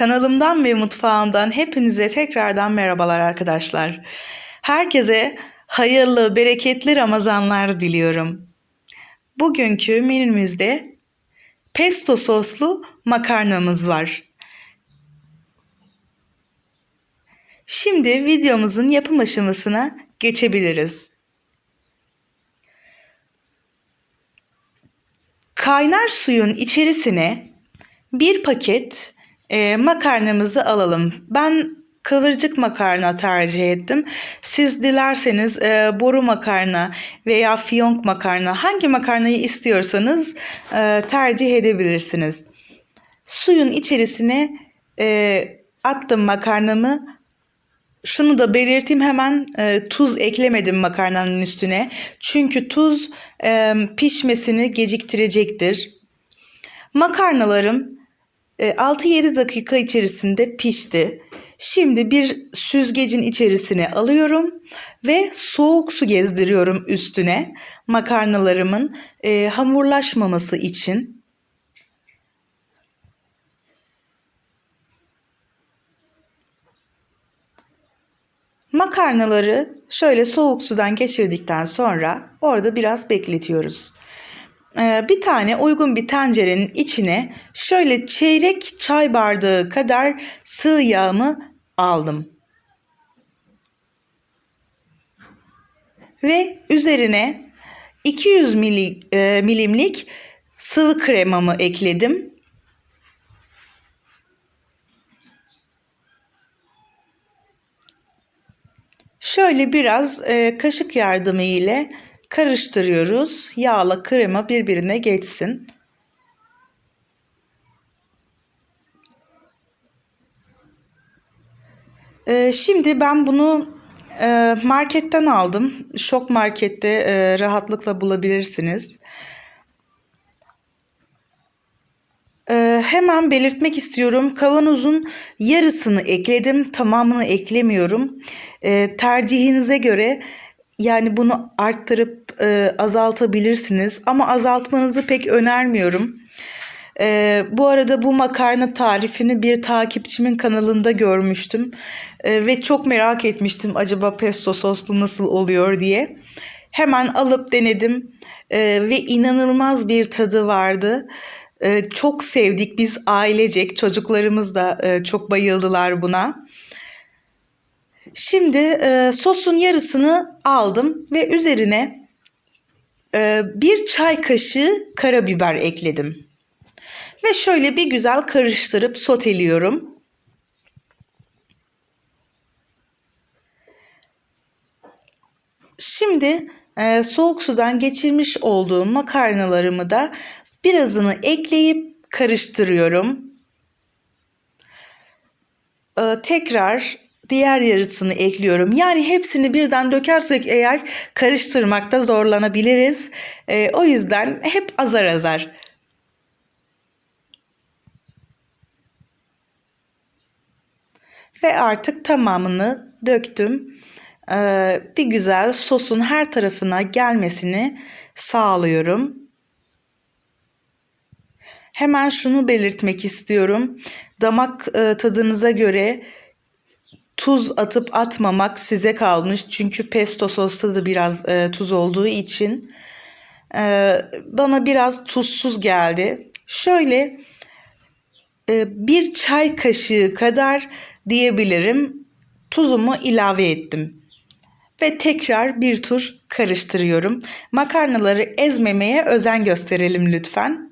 Kanalımdan ve mutfağımdan hepinize tekrardan merhabalar arkadaşlar. Herkese hayırlı, bereketli Ramazanlar diliyorum. Bugünkü menümüzde pesto soslu makarnamız var. Şimdi videomuzun yapım aşamasına geçebiliriz. Kaynar suyun içerisine bir paket e, makarnamızı alalım. Ben kıvırcık makarna tercih ettim. Siz dilerseniz e, boru makarna veya fiyonk makarna hangi makarnayı istiyorsanız e, tercih edebilirsiniz. Suyun içerisine e, attım makarnamı. Şunu da belirteyim hemen e, tuz eklemedim makarnanın üstüne. Çünkü tuz e, pişmesini geciktirecektir. Makarnalarım 6-7 dakika içerisinde pişti. Şimdi bir süzgecin içerisine alıyorum ve soğuk su gezdiriyorum üstüne makarnalarımın e, hamurlaşmaması için. Makarnaları şöyle soğuk sudan geçirdikten sonra orada biraz bekletiyoruz. Ee, bir tane uygun bir tencerenin içine şöyle çeyrek çay bardağı kadar sığ yağımı aldım. Ve üzerine 200 mili, e, milimlik sıvı kremamı ekledim. Şöyle biraz e, kaşık yardımı ile karıştırıyoruz. Yağla krema birbirine geçsin. E, şimdi ben bunu e, marketten aldım. Şok markette e, rahatlıkla bulabilirsiniz. Ee, hemen belirtmek istiyorum. Kavanozun yarısını ekledim. Tamamını eklemiyorum. Ee, tercihinize göre yani bunu arttırıp e, azaltabilirsiniz. Ama azaltmanızı pek önermiyorum. Ee, bu arada bu makarna tarifini bir takipçimin kanalında görmüştüm. Ee, ve çok merak etmiştim acaba pesto soslu nasıl oluyor diye. Hemen alıp denedim. Ee, ve inanılmaz bir tadı vardı. Ee, çok sevdik biz ailecek çocuklarımız da e, çok bayıldılar buna. Şimdi e, sosun yarısını aldım ve üzerine e, bir çay kaşığı karabiber ekledim. Ve şöyle bir güzel karıştırıp soteliyorum. Şimdi e, soğuk sudan geçirmiş olduğum makarnalarımı da birazını ekleyip karıştırıyorum. Ee, tekrar diğer yarısını ekliyorum. Yani hepsini birden dökersek eğer karıştırmakta zorlanabiliriz. Ee, o yüzden hep azar azar. Ve artık tamamını döktüm. Ee, bir güzel sosun her tarafına gelmesini sağlıyorum. Hemen şunu belirtmek istiyorum. Damak e, tadınıza göre tuz atıp atmamak size kalmış. Çünkü pesto sosta da biraz e, tuz olduğu için e, bana biraz tuzsuz geldi. Şöyle e, bir çay kaşığı kadar diyebilirim tuzumu ilave ettim. Ve tekrar bir tur karıştırıyorum. Makarnaları ezmemeye özen gösterelim lütfen.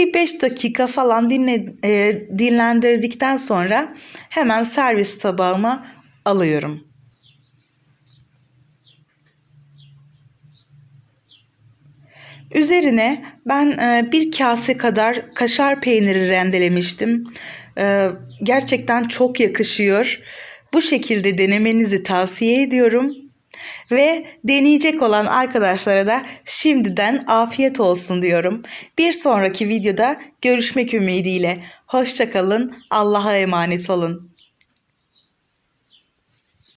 Bir 5 dakika falan dinle, e, dinlendirdikten sonra hemen servis tabağıma alıyorum. Üzerine ben e, bir kase kadar kaşar peyniri rendelemiştim. E, gerçekten çok yakışıyor. Bu şekilde denemenizi tavsiye ediyorum. Ve deneyecek olan arkadaşlara da şimdiden afiyet olsun diyorum. Bir sonraki videoda görüşmek ümidiyle. Hoşçakalın. Allah'a emanet olun.